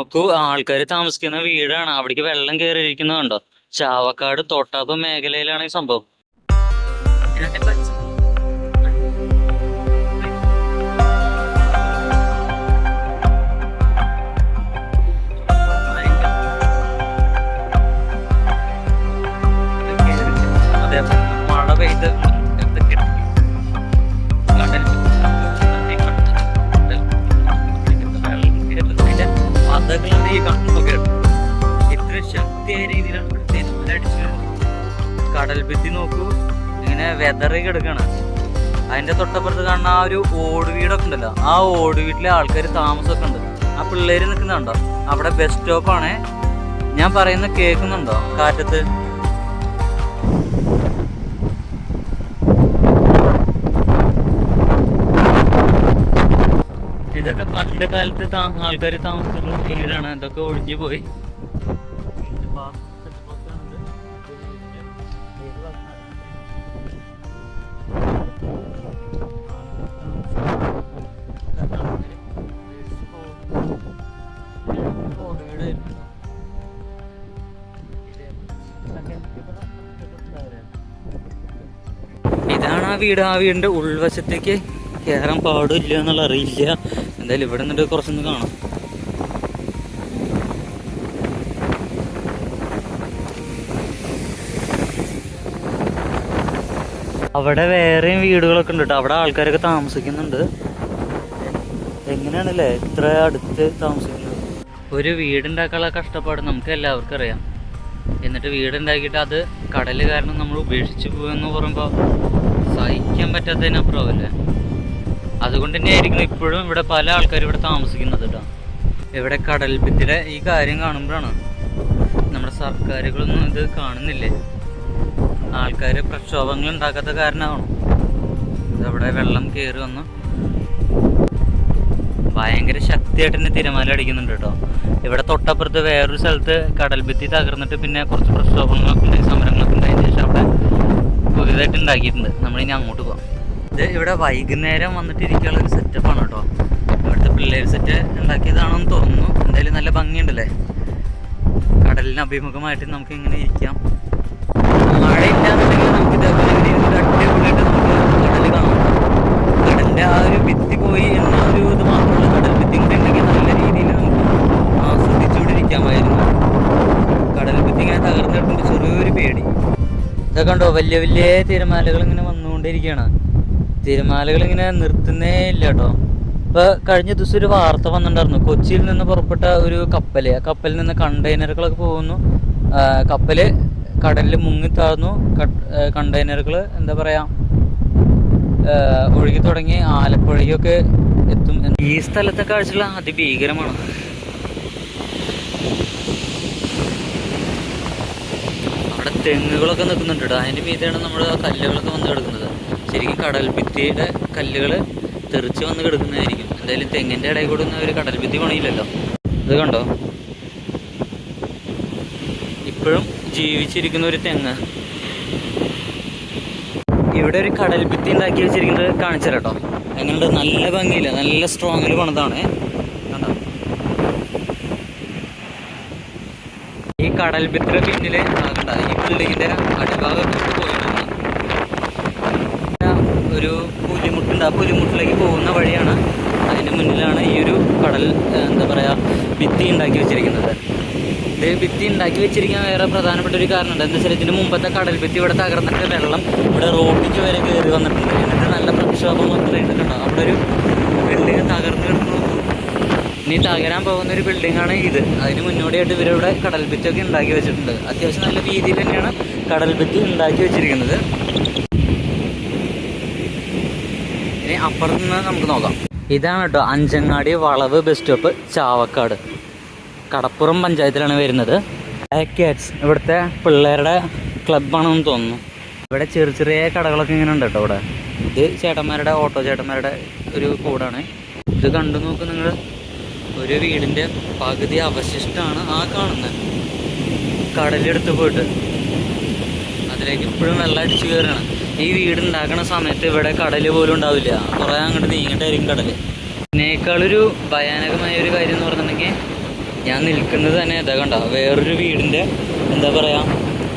നോക്കൂ ആൾക്കാർ താമസിക്കുന്ന വീടാണ്. അവിടേക്ക് വെള്ളം കയറിയിരിക്കുന്നത് കണ്ടോ? ചാവക്കാട് തോട്ടാപ്പ് മേഖലയിലാണ് ഈ സംഭവം. അതിന്റെ തൊട്ടപ്പുറത്ത് കാണുന്ന ആ ഒരു ഓട് വീടൊക്കെ ഉണ്ടല്ലോ. ആ ഓട് വീട്ടിലെ ആൾക്കാർ താമസമൊക്കെ ഉണ്ട്. ആ പിള്ളേര് നിൽക്കുന്നുണ്ടോ അവിടെ ബസ് സ്റ്റോപ്പാണ് ഞാൻ പറയുന്ന കേൾക്കുന്നുണ്ടോ കാറ്റത്ത്? ഇതൊക്കെ പണ്ട് കാലത്ത് ആൾക്കാർ താമസിക്കുന്ന വീടാണ്. ഇതൊക്കെ ഒഴിഞ്ഞു പോയി. വീട് ആ വീടിന്റെ ഉൾവശത്തേക്ക് കയറാൻ പാടില്ല എന്നുള്ള അറിയില്ല. എന്തായാലും ഇവിടെ നിന്നിട്ട് കുറച്ചൊന്ന് കാണാം. അവിടെ വേറെയും വീടുകളൊക്കെ ഉണ്ട് കേട്ടോ. അവിടെ ആൾക്കാരൊക്കെ താമസിക്കുന്നുണ്ട്. എങ്ങനെയാണല്ലേ ഇത്ര അടുത്ത് താമസിക്കുന്നത്? ഒരു വീടുണ്ടാക്കാനുള്ള കഷ്ടപ്പാട് നമുക്ക് എല്ലാവർക്കും അറിയാം. എന്നിട്ട് വീടുണ്ടാക്കിയിട്ട് അത് കടൽ കാരണം നമ്മൾ ഉപേക്ഷിച്ച് പോകുമെന്ന് പറയുമ്പോൾ സഹിക്കാൻ പറ്റാത്തതിനപ്പുറമല്ലേ അതുകൊണ്ട് തന്നെ ആയിരിക്കണം ഇപ്പോഴും ഇവിടെ പല ആൾക്കാരും ഇവിടെ താമസിക്കുന്നത് കേട്ടോ ഇവിടെ കടൽ ഭിത്തിയുടെ ഈ കാര്യം കാണുമ്പോഴാണ് നമ്മുടെ സർക്കാരുകളൊന്നും ഇത് കാണുന്നില്ലേ? ആൾക്കാർ പ്രക്ഷോഭങ്ങൾ ഉണ്ടാക്കാത്ത കാരണമാണോ? ഇതവിടെ വെള്ളം കയറി വന്ന് ഭയങ്കര ശക്തിയായിട്ട് തന്നെ തിരമാല അടിക്കുന്നുണ്ട് കേട്ടോ ഇവിടെ തൊട്ടപ്പുറത്ത് വേറൊരു സ്ഥലത്ത് കടൽ ഭിത്തി തകർന്നിട്ട് പിന്നെ കുറച്ച് പ്രക്ഷോഭങ്ങളൊക്കെ ഉണ്ടായി സമരങ്ങളൊക്കെ ഉണ്ടായതിനു ശേഷം അവിടെ ഉണ്ടാക്കിയിട്ടുണ്ട്. നമ്മളിനി അങ്ങോട്ട് പോകാം ഇത് ഇവിടെ വൈകുന്നേരം വന്നിട്ട് ഇരിക്കാനുള്ള ഒരു സെറ്റപ്പാണ് കേട്ടോ. ഇവിടുത്തെ പിള്ളേർ സെറ്റ് ഉണ്ടാക്കിയതാണെന്ന് തോന്നുന്നു. എന്തായാലും നല്ല ഭംഗിയുണ്ടല്ലേ? കടലിന് അഭിമുഖമായിട്ട് നമുക്ക് ഇങ്ങനെ ഇരിക്കാം. മഴയില്ലാന്നുണ്ടെങ്കിൽ നമുക്ക് ഇതേപോലെ അടിപൊളിയായിട്ട് നമുക്ക് കടൽ കാണാം. കടലിന്റെ ആ ഒരു ഭിത്തി പോയി എന്ന ഒരു ഇത് മാത്രമുള്ള കടൽ ഭിത്തി ഉണ്ടെങ്കിൽ നല്ല രീതിയിൽ നമുക്ക് ആസ്വദിച്ചുകൊണ്ടിരിക്കാമായിരുന്നു കടൽ ഭിത്തി ഇങ്ങനെ തകർന്നു കിടക്കുമ്പോൾ ചെറിയൊരു പേടി ഇതൊക്കെ കണ്ടോ? വലിയ വലിയ തിരമാലകൾ ഇങ്ങനെ വന്നുകൊണ്ടിരിക്കുകയാണ്. തിരമാലകൾ ഇങ്ങനെ നിർത്തുന്നേ ഇല്ല കേട്ടോ. ഇപ്പൊ കഴിഞ്ഞ ദിവസം ഒരു വാർത്ത വന്നിട്ടുണ്ടായിരുന്നു. കൊച്ചിയിൽ നിന്ന് പുറപ്പെട്ട ഒരു കപ്പൽ. ആ കപ്പലിൽ നിന്ന് കണ്ടെയ്നറുകളൊക്കെ പോകുന്നു. കപ്പൽ കടലിൽ മുങ്ങി താഴ്ന്നു. കണ്ടെയ്നറുകൾ എന്താ പറയാ ഒഴുകി തുടങ്ങി. ആലപ്പുഴയൊക്കെ എത്തും ഈ സ്ഥലത്തെ കാഴ്ചകൾ അതിഭീകരമാണ്. അവിടെ തെങ്ങുകളൊക്കെ നിൽക്കുന്നുണ്ട് കേട്ടോ അതിന്റെ മീതെയാണ് നമ്മൾ ആ കല്ലുകളൊക്കെ വന്ന് കിടക്കുന്നത്. ശരിക്കും കടൽ ഭിത്തിയുടെ കല്ലുകൾ തെറിച്ച് വന്ന് കിടക്കുന്നതായിരിക്കും. എന്തായാലും തെങ്ങിന്റെ ഇടയിൽ കൂടെ ഒന്നും ഒരു കടൽ ഭിത്തി പണിയില്ലല്ലോ. ഇത് കണ്ടോ? ഇപ്പോഴും ജീവിച്ചിരിക്കുന്ന ഒരു തെങ്ങ്. ഇവിടെ ഒരു കടൽ ഭിത്തി ഉണ്ടാക്കി വെച്ചിരിക്കുന്നത് കാണിച്ചു കേട്ടോ എങ്ങനെയുണ്ട്? നല്ല ഭംഗിയില്ല. നല്ല സ്ട്രോങ്ങിൽ പണിതാണ് കണ്ടോ ഈ കടൽ ഭിത്തിയുടെ പിന്നിലെ കണ്ട ഈ ബിൽഡിങ്ങിന്റെ അടിഭാഗം പോയിട്ടുണ്ട്. ഒരു പുലിമുട്ടുണ്ട്. ആ പുലിമുട്ടിലേക്ക് പോകുന്ന വഴിയാണ് അതിന്റെ മുന്നിലാണ് ഈ ഒരു കടൽ എന്താ പറയാ ഭിത്തി ഉണ്ടാക്കി വെച്ചിരിക്കുന്നത്. ഇത് ഭിത്തി ഉണ്ടാക്കി വെച്ചിരിക്കാൻ വേറെ പ്രധാനപ്പെട്ട ഒരു കാരണമുണ്ട് എന്താ വെച്ചാൽ ഇതിന് മുമ്പത്തെ കടൽ ഭിത്തി ഇവിടെ തകർന്നിട്ട് വെള്ളം ഇവിടെ റോഡിലേക്ക് വരെ കയറി വന്നിട്ടുണ്ട്. എന്നിട്ട് നല്ല പ്രക്ഷോഭം വന്നിട്ടുണ്ടോ അവിടെ ഒരു ബിൽഡിങ് തകർന്നു കിടക്കുന്നു. ഇനി തകരാൻ പോകുന്ന ഒരു ആണ് ഇത്. അതിന് മുന്നോടിയായിട്ട് ഇവരിവിടെ കടൽ ഭിത്തൊക്കെ ഉണ്ടാക്കി വെച്ചിട്ടുണ്ട്. അത്യാവശ്യം നല്ല രീതിയിൽ തന്നെയാണ് കടൽ ഭിത്തി ഉണ്ടാക്കി വെച്ചിരിക്കുന്നത്. ഇനി അപ്പുറത്ത് നിന്ന് നമുക്ക് നോക്കാം. ഇതാണ് കേട്ടോ അഞ്ചങ്ങാടി വളവ് ബസ് സ്റ്റോപ്പ് ചാവക്കാട്. കടപ്പുറം പഞ്ചായത്തിലാണ് വരുന്നത്. ബ്ലാക്ക് ക്യാറ്റ്സ് ഇവിടുത്തെ പിള്ളേരുടെ ക്ലബ്ബാണെന്ന് തോന്നുന്നു. ഇവിടെ ചെറിയ ചെറിയ കടകളൊക്കെ ഇങ്ങനെ ഉണ്ട് കേട്ടോ ഇവിടെ. ഇത് ചേട്ടന്മാരുടെ ഓട്ടോ ചേട്ടന്മാരുടെ ഒരു കൂടാണ്. ഇത് കണ്ടു നോക്ക് നിങ്ങൾ ഒരു വീടിന്റെ പകുതി അവശിഷ്ടമാണ് ആ കാണുന്നത് കടലെടുത്ത് പോയിട്ട്. അതിലേക്ക് ഇപ്പോഴും വെള്ളം അടിച്ചു കയറുകയാണ് ഈ വീട് ഉണ്ടാക്കുന്ന സമയത്ത് ഇവിടെ കടൽ പോലും ഉണ്ടാവില്ല. കുറേ അങ്ങോട്ട് നീങ്ങിട്ടായിരിക്കും കടൽ ഇതിനേക്കാളൊരു ഭയാനകമായ ഒരു കാര്യം എന്ന് പറഞ്ഞിട്ടുണ്ടെങ്കിൽ ഞാൻ നിൽക്കുന്നത് തന്നെ ഇതാ കണ്ട? വേറൊരു വീടിന്റെ എന്താ പറയുക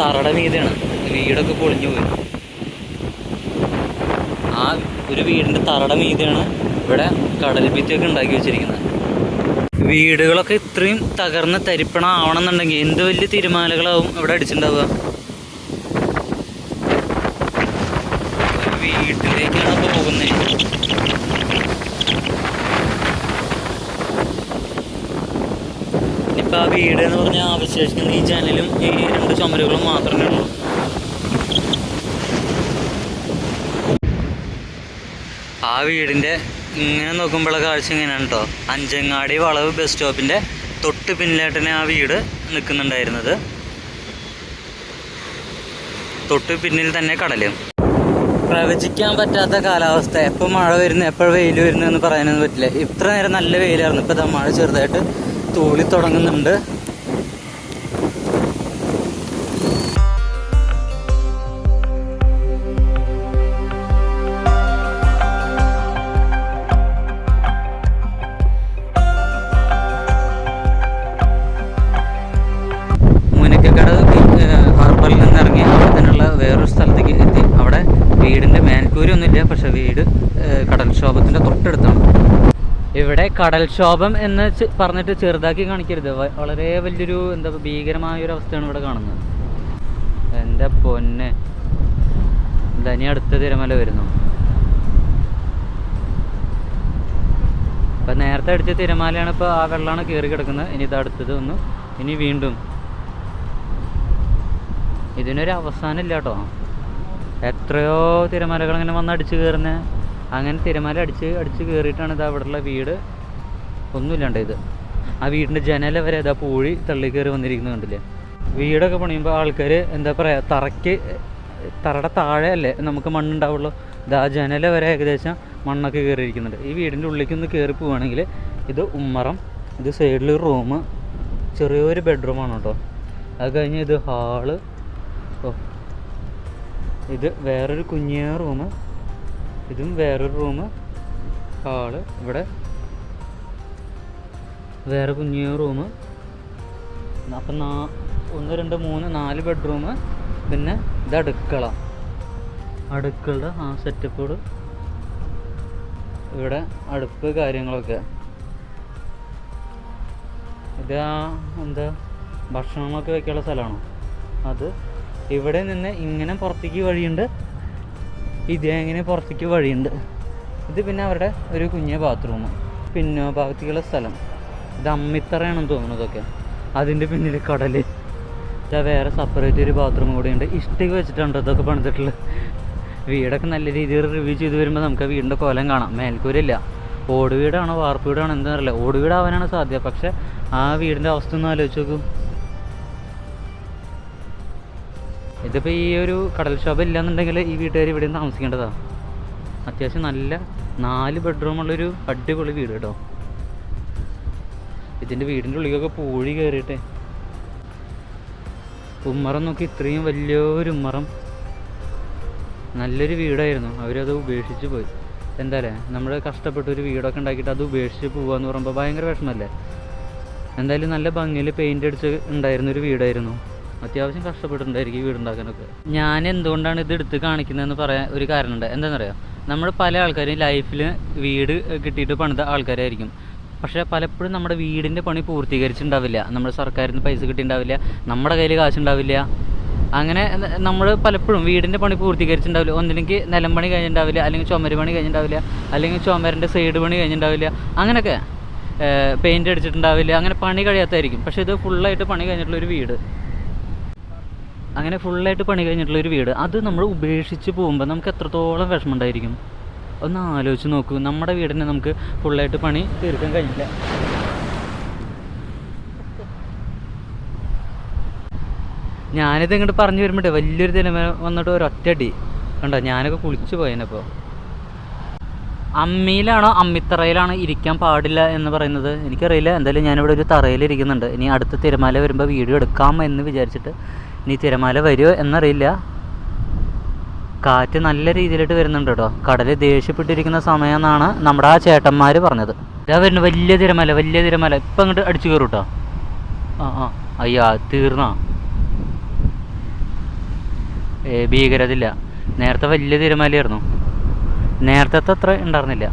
തറയുടെ മീതാണ് വീടൊക്കെ പൊളിഞ്ഞു പോയി. ആ ഒരു വീടിന്റെ തറയുടെ മീതാണ് ഇവിടെ കടൽ ഭിത്തിയൊക്കെ ഉണ്ടാക്കി വെച്ചിരിക്കുന്നത്. വീടുകളൊക്കെ ഇത്രയും തകർന്ന് തരിപ്പണം ആവണമെന്നുണ്ടെങ്കിൽ എന്ത് വലിയ തിരുമാലകളാവും ഇവിടെ അടിച്ചിട്ടുണ്ടാവുക? വീട്ടിലേക്കാണ് പോകുന്നത് ഇപ്പൊ ആ വീട് എന്ന് പറഞ്ഞാൽ അവശേഷിക്കുന്ന ഈ ചാനലും ഈ രണ്ട് ചുമരുകളും മാത്രമേ ഉള്ളൂ. ആ വീടിന്റെ ഇങ്ങനെ നോക്കുമ്പോഴുള്ള കാഴ്ച ഇങ്ങനെയാണ് കേട്ടോ അഞ്ചങ്ങാടി വളവ് ബസ് സ്റ്റോപ്പിന്റെ തൊട്ട് പിന്നിലായിട്ടാണ് ആ വീട് നിൽക്കുന്നുണ്ടായിരുന്നത്. തൊട്ട് പിന്നിൽ തന്നെ കടലും. പ്രവചിക്കാൻ പറ്റാത്ത കാലാവസ്ഥ. എപ്പോൾ മഴ വരുന്നു എപ്പോൾ വെയിൽ വരുന്നു എന്ന് പറയാനൊന്നും പറ്റില്ല. ഇത്ര നേരം നല്ല വെയിലായിരുന്നു. ഇപ്പോൾ മഴ ചെറുതായിട്ട് തൂളി തുടങ്ങുന്നുണ്ട്. വീട് കടൽക്ഷോഭത്തിന്റെ തൊട്ടടുത്താണ്. ഇവിടെ കടൽക്ഷോഭം എന്ന് പറഞ്ഞിട്ട് ചെറുതാക്കി കാണിക്കരുത്. വളരെ വലിയൊരു എന്താ ഭീകരമായ ഒരു അവസ്ഥയാണ് ഇവിടെ കാണുന്നത്. എന്റെ പൊന്നെ. ധനി അടുത്ത തിരമല വരുന്നു. ഇപ്പം നേരത്തെ അടിച്ച തിരമാലയാണ് ഇപ്പോൾ ആ വെള്ളമാണ് കയറി കിടക്കുന്നത്. ഇനി ഇത് അടുത്തത് ഒന്ന് ഇനി വീണ്ടും. ഇതിനൊരു അവസാനം ഇല്ല കേട്ടോ. എത്രയോ തിരമാലകൾ ഇങ്ങനെ വന്ന് അടിച്ച് കയറുന്നത് അങ്ങനെ തിരമാല അടിച്ച് അടിച്ച് കയറിയിട്ടാണ് ഇത് അവിടെയുള്ള വീട്. ഒന്നുമില്ലാണ്ട് ഇത്. ആ വീടിന്റെ ജനല വരെ ഇതാ പൂഴി തള്ളി കയറി വന്നിരിക്കുന്നത് കണ്ടില്ലേ? വീടൊക്കെ പണിയുമ്പോൾ ആൾക്കാർ എന്താ പറയുക തറയ്ക്ക് തറയുടെ താഴെ അല്ലേ നമുക്ക് മണ്ണുണ്ടാവുള്ളൂ. ഇതാ ജനല വരെ ഏകദേശം മണ്ണൊക്കെ കയറിയിരിക്കുന്നുണ്ട്. ഈ വീടിന്റെ ഉള്ളിലേക്കൊന്ന് കയറി പോവുകയാണെങ്കിൽ ഇത് ഉമ്മറം ഇത് സൈഡിൽ റൂം ചെറിയൊരു ബെഡ്റൂമാണ് കേട്ടോ. അത് കഴിഞ്ഞ് ഇത് ഹാൾ. ഓ ഇത് വേറൊരു കുഞ്ഞിയ റൂം ഇതും വേറൊരു റൂം ഹാൾ ഇവിടെ. വേറെ കുഞ്ഞിയ റൂം അപ്പം നാ ഒന്ന് രണ്ട് മൂന്ന് നാല് ബെഡ്റൂം പിന്നെ ഇത് അടുക്കള. അടുക്കളുടെ ആ സെറ്റപ്പോട് ഇവിടെ അടുപ്പ് കാര്യങ്ങളൊക്കെ. ഇത് ആ എന്താ ഭക്ഷണങ്ങളൊക്കെ വെക്കാനുള്ള സ്ഥലമാണോ? അത് ഇവിടെ നിന്ന് ഇങ്ങനെ പുറത്തേക്ക് വഴിയുണ്ട്. ഇതേ ഇങ്ങനെ പുറത്തേക്ക് വഴിയുണ്ട്. ഇത് പിന്നെ അവരുടെ ഒരു കുഞ്ഞ ബാത്റൂം പിന്നെ ഭാഗത്തേക്കുള്ള സ്ഥലം. ഇത് അമ്മിത്തറയാണെന്ന് തോന്നുന്നു ഇതൊക്കെ. അതിന്റെ പിന്നിൽ കടൽ ഇതാ വേറെ സെപ്പറേറ്റ് ഒരു ബാത്റൂം കൂടെ ഉണ്ട് ഇഷ്ടിക വെച്ചിട്ടുണ്ട് ഇതൊക്കെ പണിതിട്ടുള്ളത് വീടൊക്കെ നല്ല രീതിയിൽ റിവ്യൂ ചെയ്ത് വരുമ്പോൾ നമുക്ക് വീടിന്റെ കോലം കാണാം. മേൽക്കൂരില്ല ഓട് വീടാണോ വാർപ്പ് വീടാണോ? എന്താണെന്ന് അറിയില്ല. ഓട് വീടാവാനാണ് സാധ്യത. പക്ഷേ ആ വീടിന്റെ അവസ്ഥ ഒന്ന് ആലോചിച്ച് നോക്കൂ. ഇതിപ്പോൾ ഈ ഒരു കടൽക്ഷോഭം ഇല്ലാന്നുണ്ടെങ്കിൽ ഈ വീട്ടുകാർ ഇവിടെ നിന്ന് താമസിക്കേണ്ടതാണ് അത്യാവശ്യം നല്ല നാല് ബെഡ്റൂമുള്ളൊരു അടിപൊളി വീട് കേട്ടോ. ഇതിന്റെ വീടിന്റെ ഉള്ളിലൊക്കെ പൂഴി കയറിയിട്ടെ ഉമ്മറം നോക്കി ഇത്രയും വലിയൊരു ഉമ്മറം. നല്ലൊരു വീടായിരുന്നു. അവരത് ഉപേക്ഷിച്ച് പോയി. എന്തായാലേ നമ്മൾ കഷ്ടപ്പെട്ട് ഒരു വീടൊക്കെ ഉണ്ടാക്കിയിട്ട് അത് ഉപേക്ഷിച്ച് പോവാന്ന് പറയുമ്പോൾ ഭയങ്കര വിഷമല്ലേ? എന്തായാലും നല്ല ഭംഗിയിൽ പെയിന്റ് അടിച്ച് ഉണ്ടായിരുന്നൊരു വീടായിരുന്നു. അത്യാവശ്യം കഷ്ടപ്പെട്ടിട്ടുണ്ടായിരിക്കും ഈ വീടുണ്ടാക്കാനൊക്കെ. ഞാൻ എന്തുകൊണ്ടാണ് ഇത് എടുത്ത് കാണിക്കുന്നതെന്ന് പറയാൻ ഒരു കാരണമുണ്ട്. എന്താണെന്നറിയാം? നമ്മൾ പല ആൾക്കാരും ലൈഫിൽ വീട് കിട്ടിയിട്ട് പണിത ആൾക്കാരായിരിക്കും. പക്ഷേ പലപ്പോഴും നമ്മുടെ വീടിന്റെ പണി പൂർത്തീകരിച്ചിട്ടുണ്ടാവില്ല. നമ്മുടെ സർക്കാരിൽ നിന്ന് പൈസ കിട്ടിയിട്ടുണ്ടാവില്ല. നമ്മുടെ കയ്യിൽ കാശുണ്ടാവില്ല. അങ്ങനെ നമ്മൾ പലപ്പോഴും വീടിന്റെ പണി പൂർത്തീകരിച്ചിട്ടുണ്ടാവില്ല. ഒന്നില്ലെങ്കിൽ നിലം പണി കഴിഞ്ഞിട്ടുണ്ടാവില്ല അല്ലെങ്കിൽ ചുമര് പണി കഴിഞ്ഞിട്ടുണ്ടാവില്ല അല്ലെങ്കിൽ ചുമരിന്റെ സൈഡ് പണി കഴിഞ്ഞിട്ടുണ്ടാവില്ല. അങ്ങനെയൊക്കെ പെയിന്റ് അടിച്ചിട്ടുണ്ടാവില്ല. അങ്ങനെ പണി കഴിയാത്തായിരിക്കും പക്ഷേ ഇത് ഫുള്ളായിട്ട് പണി കഴിഞ്ഞിട്ടുള്ളൊരു വീട്. അങ്ങനെ ഫുള്ളായിട്ട് പണി കഴിഞ്ഞിട്ടുള്ള ഒരു വീട്. അത് നമ്മൾ ഉപേക്ഷിച്ച് പോകുമ്പോൾ നമുക്ക് എത്രത്തോളം വിഷമം ഉണ്ടായിരിക്കും ഒന്ന് ആലോചിച്ച് നോക്കൂ. നമ്മുടെ വീടിനെ നമുക്ക് ഫുള്ളായിട്ട് പണി തീർക്കാൻ കഴിഞ്ഞില്ല ഞാനിത് ഇങ്ങോട്ട് പറഞ്ഞു വരുമ്പോഴേ വലിയൊരു തിരമ വന്നിട്ട് ഒരൊറ്റടി കണ്ടോ? ഞാനൊക്കെ കുളിച്ചു പോയതിനപ്പോൾ അമ്മിയിലാണോ അമ്മിത്തറയിലാണോ ഇരിക്കാൻ പാടില്ല എന്ന് പറയുന്നത്? എനിക്കറിയില്ല. എന്തായാലും ഞാനിവിടെ ഒരു തറയിൽ ഇരിക്കുന്നുണ്ട് ഇനി അടുത്ത തിരമാല വരുമ്പോൾ വീഡിയോ എടുക്കാം എന്ന് വിചാരിച്ചിട്ട് ഇനി തിരമാല വരുമോ എന്നറിയില്ല. കാറ്റ് നല്ല രീതിയിലായിട്ട് വരുന്നുണ്ട് കേട്ടോ. കടൽ ദേഷ്യപ്പെട്ടിരിക്കുന്ന സമയമെന്നാണ് നമ്മുടെ ആ ചേട്ടന്മാർ പറഞ്ഞത്. ഇതാ വരുന്നു. വലിയ തിരമല വലിയ തിരമല. ഇപ്പം അങ്ങോട്ട് അടിച്ചു കയറും കേട്ടോ ആ ആ. അയ്യാ തീർന്നാ? ഏ ഭീകരതില്ല നേരത്തെ വലിയ തിരമലയായിരുന്നു. നേരത്തെ അത്ര ഉണ്ടായിരുന്നില്ല.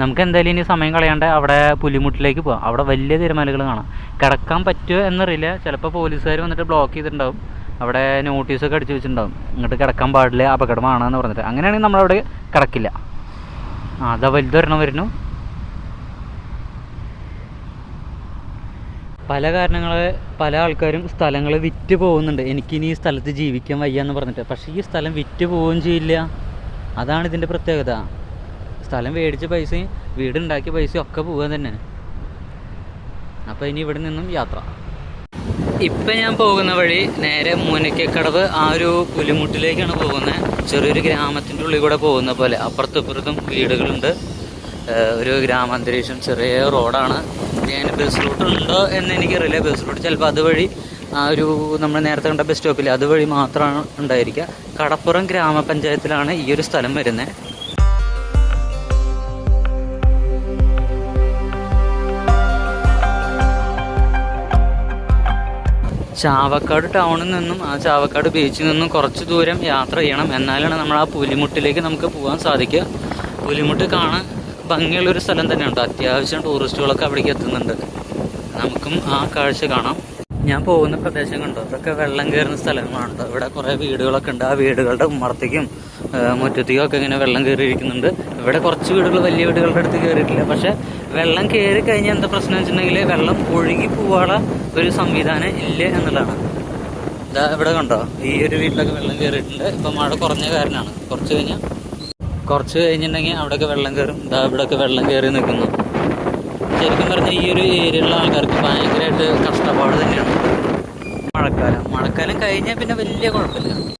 നമുക്ക് എന്തായാലും ഇനി സമയം കളയാണ്ട് അവിടെ പുലിമുട്ടിലേക്ക് പോവാം. അവിടെ വലിയ തിരമാലകൾ കാണാം. കിടക്കാൻ പറ്റുമോ എന്നറിയില്ല. ചിലപ്പോൾ പോലീസുകാർ വന്നിട്ട് ബ്ലോക്ക് ചെയ്തിട്ടുണ്ടാവും. അവിടെ നോട്ടീസൊക്കെ അടിച്ചു വെച്ചിട്ടുണ്ടാവും. ഇങ്ങോട്ട് കിടക്കാൻ പാടില്ല അപകടമാണെന്ന് പറഞ്ഞിട്ട് അങ്ങനെയാണെങ്കിൽ നമ്മളവിടെ കിടക്കില്ല. ആ അതാ വലുതൊരെണ്ണം വരുന്നു. പല കാരണങ്ങൾ പല ആൾക്കാരും സ്ഥലങ്ങൾ വിറ്റ് പോകുന്നുണ്ട്. എനിക്കിനി ഈ സ്ഥലത്ത് ജീവിക്കാൻ വയ്യ എന്ന് പറഞ്ഞിട്ട്. പക്ഷേ ഈ സ്ഥലം വിറ്റ് പോവുകയും ചെയ്യില്ല. അതാണ് ഇതിന്റെ പ്രത്യേകത. സ്ഥലം മേടിച്ച പൈസയും വീടുണ്ടാക്കിയ പൈസയും ഒക്കെ പോകാൻ തന്നെ. അപ്പോൾ ഇനി ഇവിടെ നിന്നും യാത്ര. ഇപ്പം ഞാൻ പോകുന്ന വഴി നേരെ മൂനക്കക്കടവ് ആ ഒരു പുലിമുട്ടിലേക്കാണ് പോകുന്നത് ചെറിയൊരു ഗ്രാമത്തിന്റെ ഉള്ളിൽ കൂടെ പോകുന്ന പോലെ. അപ്പുറത്തും ഇപ്പുറത്തും വീടുകളുണ്ട് ഒരു ഗ്രാമാന്തരീക്ഷം ചെറിയ റോഡാണ്. ഞാൻ ബസ് റൂട്ട് ഉണ്ടോ എന്ന് എനിക്കറിയില്ല. ബസ് റൂട്ട് ചിലപ്പോൾ അതുവഴി ആ ഒരു നമ്മൾ നേരത്തെ കണ്ട ബസ് സ്റ്റോപ്പിൽ അതുവഴി മാത്രമാണ് ഉണ്ടായിരിക്കുക. കടപ്പുറം ഗ്രാമപഞ്ചായത്തിലാണ് ഈ ഒരു സ്ഥലം വരുന്നത് ചാവക്കാട് ടൗണിൽ നിന്നും ആ ചാവക്കാട് ബീച്ചിൽ നിന്നും കുറച്ച് ദൂരം യാത്ര ചെയ്യണം. എന്നാലാണ് നമ്മൾ ആ പുലിമുട്ടിലേക്ക് നമുക്ക് പോകാൻ സാധിക്കുക. പുലിമുട്ട് കാണാൻ ഭംഗിയുള്ളൊരു സ്ഥലം തന്നെയുണ്ട്. അത്യാവശ്യം ടൂറിസ്റ്റുകളൊക്കെ അവിടേക്ക് എത്തുന്നുണ്ട്. നമുക്കും ആ കാഴ്ച കാണാം. ഞാൻ പോകുന്ന പ്രദേശം കണ്ടോ? അതൊക്കെ വെള്ളം കയറുന്ന സ്ഥലങ്ങളാണ് ഇവിടെ കുറേ വീടുകളൊക്കെ ഉണ്ട്. ആ വീടുകളുടെ ഉമ്മറത്തേക്കും ആ, മുറ്റത്തേക്കും ഒക്കെ ഇങ്ങനെ വെള്ളം കയറിയിരിക്കുന്നുണ്ട്. ഇവിടെ കുറച്ച് വീടുകൾ വലിയ വീടുകളുടെ അടുത്ത് കയറിയിട്ടില്ല. പക്ഷെ വെള്ളം കയറി കഴിഞ്ഞാൽ എന്താ പ്രശ്നം വെച്ചിട്ടുണ്ടെങ്കിൽ വെള്ളം ഒഴുകി പോവാനുള്ള ഒരു സംവിധാനം ഇല്ല എന്നുള്ളതാണ്. ഇതാ ഇവിടെ കണ്ടോ? ഈ ഒരു വീട്ടിലൊക്കെ വെള്ളം കയറിയിട്ടുണ്ട്. ഇപ്പം മഴ കുറഞ്ഞ കാരണമാണ്. കുറച്ച് കഴിഞ്ഞാൽ കുറച്ച് കഴിഞ്ഞിട്ടുണ്ടെങ്കിൽ അവിടെയൊക്കെ വെള്ളം കയറും. ഇതാ ഇവിടെയൊക്കെ വെള്ളം കയറി നിൽക്കുന്നു. ശരിക്കും പറഞ്ഞാൽ ഈ ഒരു ഏരിയയിലുള്ള ആൾക്കാർക്ക് ഭയങ്കരമായിട്ട് കഷ്ടപ്പാട് തന്നെയാണ്. മഴക്കാലം. മഴക്കാലം കഴിഞ്ഞാൽ പിന്നെ വലിയ കുഴപ്പമില്ല.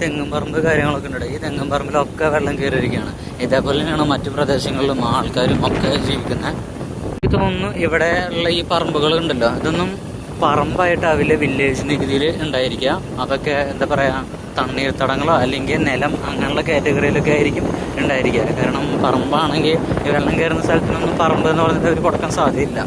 തെങ്ങും പറമ്പ് കാര്യങ്ങളൊക്കെ ഉണ്ട്. ഈ തെങ്ങും പറമ്പിലൊക്കെ വെള്ളം കയറിയിരിക്കുകയാണ്. ഇതേപോലെ തന്നെയാണ് മറ്റു പ്രദേശങ്ങളിലും ആൾക്കാരും ഒക്കെ ജീവിക്കുന്നത് എനിക്ക് തോന്നുന്നു ഇവിടെ ഉള്ള ഈ പറമ്പുകൾ ഉണ്ടല്ലോ ഇതൊന്നും പറമ്പായിട്ടാവില്ല വില്ലേജ് നികുതിയിൽ ഉണ്ടായിരിക്കുക. അതൊക്കെ എന്താ പറയുക തണ്ണീർത്തടങ്ങളോ അല്ലെങ്കിൽ നിലം അങ്ങനെയുള്ള കാറ്റഗറിയിലൊക്കെ ആയിരിക്കും ഉണ്ടായിരിക്കുക. കാരണം പറമ്പാണെങ്കിൽ വെള്ളം കയറുന്ന സ്ഥലത്തിനൊന്നും പറമ്പ് എന്ന് പറഞ്ഞിട്ട് അവർ കൊടുക്കാൻ സാധ്യതയില്ല.